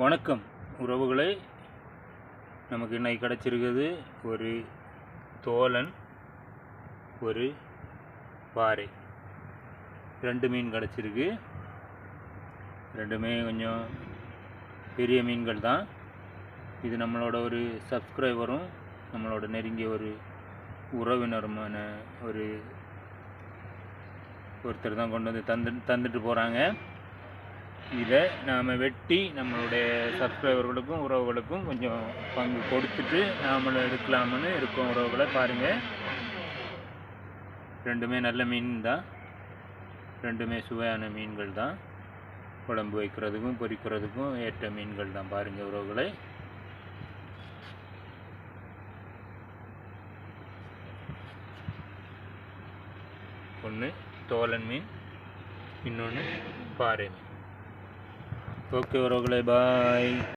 வணக்கம் உறவுகளே. நமக்கு இன்னைக்கு கிடச்சிருக்குது ஒரு தோலன் ஒரு பாறை. ரெண்டு மீன் கிடச்சிருக்கு. ரெண்டுமே கொஞ்சம் பெரிய மீன்கள் தான். இது நம்மளோட ஒரு சப்ஸ்கிரைபரும் நம்மளோட நெருங்கிய ஒரு உறவினருமான ஒரு ஒருத்தர் தான் கொண்டு வந்து தந்து தந்துட்டு போகிறாங்க இதை நாம் வெட்டி நம்மளுடைய சப்ஸ்கிரைபர்களுக்கும் உறவுகளுக்கும் கொஞ்சம் பங்கு கொடுத்துட்டு நாமளும் எடுக்கலாம்னு இருக்கோம் உறவுகளை பாருங்கள் ரெண்டுமே நல்ல மீன் தான் ரெண்டுமே சுவையான மீன்கள் தான் குழம்பு வைக்கிறதுக்கும் பொரிக்கிறதுக்கும் ஏற்ற மீன்கள் தான் பாருங்கள் உறவுகளை. ஒன்று தோலன் மீன் இன்னொன்று பாறை மீன். ஓகே உறவுகளே பாய்